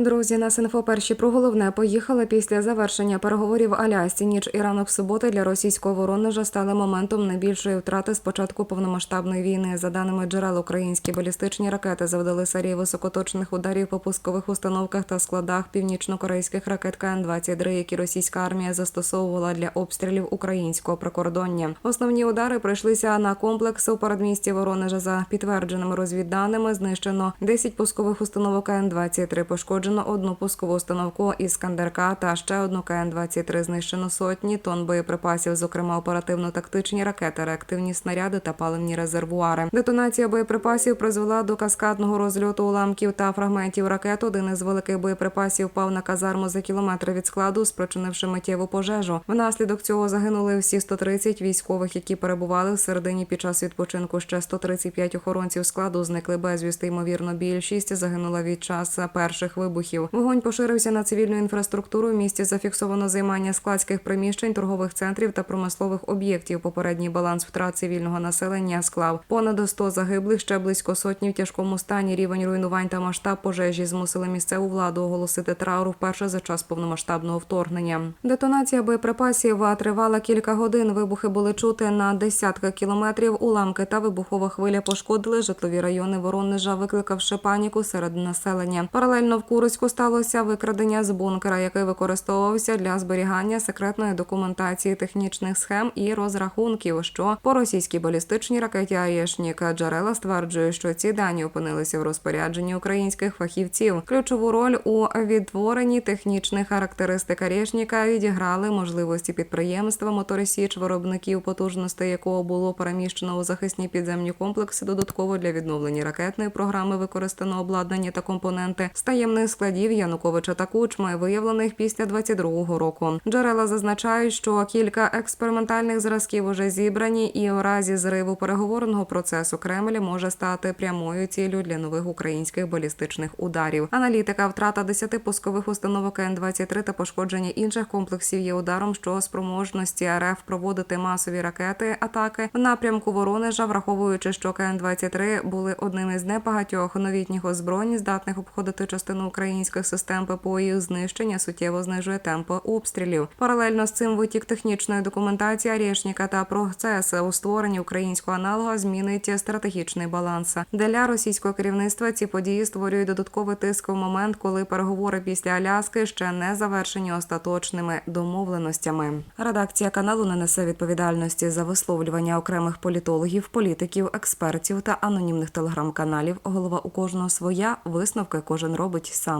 Друзі, на Синфо перші про головне поїхали після завершення переговорів Алясці. Ніч і ранок суботи для російського воронежа стали моментом найбільшої втрати з початку повномасштабної війни. За даними джерел, українські балістичні ракети завдали серії високоточних ударів по пускових установках та складах північно-корейських ракет КН-23, які російська армія застосовувала для обстрілів українського прикордоння. Основні удари прийшлися на комплекс у передмісті Воронежа. За підтвердженими розвідданими знищено 10 пускових установок КН-23, пошкоджено одну пускову установку «Іскандер-К» та ще одну КН-23. Знищено сотні тонн боєприпасів, зокрема оперативно-тактичні ракети, реактивні снаряди та паливні резервуари. Детонація боєприпасів призвела до каскадного розльоту уламків та фрагментів ракет. Один із великих боєприпасів впав на казарму за кілометр від складу, спричинивши миттєву пожежу. Внаслідок цього загинули всі 130 військових, які перебували всередині під час відпочинку. Ще 135 охоронців складу зникли безвісти. Ймовірно, більшість загинула від часу перших вибухів. Вогонь поширився на цивільну інфраструктуру. В місті зафіксовано займання складських приміщень, торгових центрів та промислових об'єктів. Попередній баланс втрат цивільного населення склав понад 100 загиблих, ще близько сотні в тяжкому стані. Рівень руйнувань та масштаб пожежі змусили місцеву владу оголосити траур вперше за час повномасштабного вторгнення. Детонація боєприпасів тривала кілька годин. Вибухи були чути на десятки кілометрів. Уламки та вибухова хвиля пошкодили житлові райони Воронежа, викликавши паніку серед населення. Паралельно в Курську сталося викрадення з бункера, який використовувався для зберігання секретної документації технічних схем і розрахунків. Що по російській балістичній ракеті «Аєшнік» джерела стверджують, що ці дані опинилися в розпорядженні українських фахівців. Ключову роль у відтворенні технічних характеристик «Аєшніка» відіграли можливості підприємства «Моторисіч», виробників потужностей якого було переміщено у захисні підземні комплекси. Додатково для відновлення ракетної програми використано обладнання та компоненти з таємних складів Януковича та Кучми, виявлених після 22-го року. Джерела зазначають, що кілька експериментальних зразків уже зібрані, і у разі зриву переговорного процесу Кремль може стати прямою ціллю для нових українських балістичних ударів. Аналітика втрата 10 пускових установок Н-23 та пошкодження інших комплексів є ударом, що спроможності РФ проводити масові ракети атаки в напрямку Воронежа, враховуючи, що КН-23 були одним із небагатьох новітніх озброєнь, здатних обходити частину українських систем ППО. Знищення суттєво знижує темпи обстрілів. Паралельно з цим витік технічної документації Арєшніка та процес у створенні українського аналога змінить стратегічний баланс. Для російського керівництва ці події створюють додатковий тиск в момент, коли переговори після Аляски ще не завершені остаточними домовленостями. Редакція каналу не несе відповідальності за висловлювання окремих політологів, політиків, експертів та анонімних телеграм-каналів. Голова у кожного своя висновки кожен робить сам.